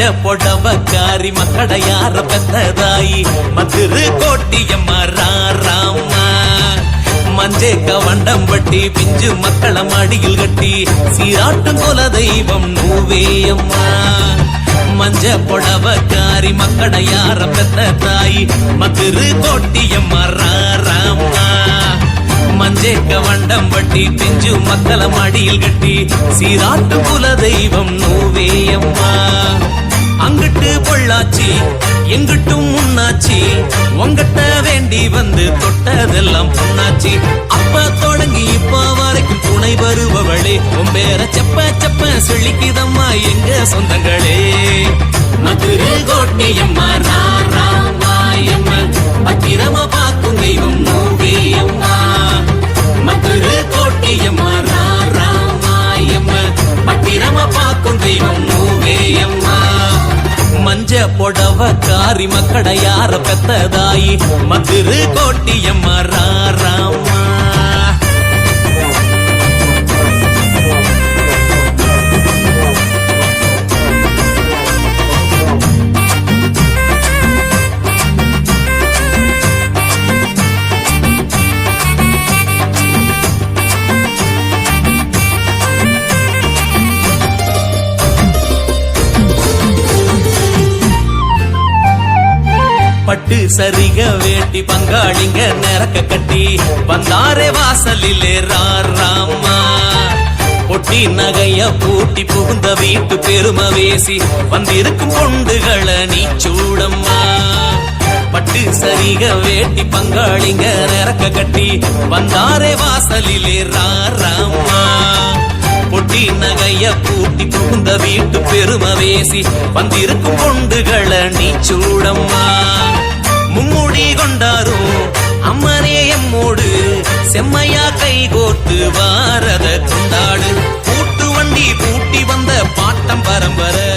பொடவக்காரி மக்கடையார பெத்ததாயி? மதுரு கோட்டியம்மா ராராமா மஞ்சே கவண்டம் பட்டி பிஞ்சு மக்கள மடியில் கட்டி சீராட்டும் குல தெய்வம் நூவேயம்மா மஞ்ச பொடவக்காரி மக்கடையார பெத்த தாயி மதுரு கோட்டியம்மா ராராமா மஞ்சே கவண்டம் பட்டி பிஞ்சு மக்கள மடியில் கட்டி சீராட்டு குல தெய்வம் நூவேயம்மா அங்கிட்டு பொள்ளாச்சி எங்கிட்டும் முன்னாச்சி. உங்கட்ட வேண்டி வந்து தொட்டதெல்லாம் பொன்னாச்சி. அப்ப தொடங்கி இப்ப வரைக்கும் துணை வருபவளே உன் செப்ப செப்ப சொல்லிக்குதம்மா எங்க சொந்தங்களே. மதுரை கோட்டையம்மா ராராமாயம்மா பத்திரமா பார்க்கும் தெய்வம் நோவேயம்மா மதுரை கோட்டையம்மா ராராமாயம்மா பத்திரமா பார்க்கும் தெய்வம் பொடவ காரி மக்கட யார பெத்ததாயி. மதுரு கோட்டியம்மா ராராமா பட்டு சரிக வேட்டி பங்காளிங்க நிறக்க கட்டி. வந்தாரே வாசலிலே ராமா. பொட்டி நகைய பூட்டி புகுந்த வீட்டு பெருமை வேசி. வந்திருக்கும் பொண்டுகளை நீ சூடம்மா. பட்டு சரிக வேட்டி பங்காளிங்க நிறக்க கட்டி. வந்தாரே வாசலிலே ராமா. பொட்டி நகைய பூட்டி புகுந்த வீட்டு பெருமை வேசி. வந்திருக்கும் பொண்டுகளை நீ சூடம்மா. மும்முடி கொண்டாரோ? அம்மரே எம்மோடு செம்மையா கை கோர்த்து வாரத கொண்டாடு. பூட்டு வண்டி பூட்டி வந்த பாட்டம் பரம்பரை.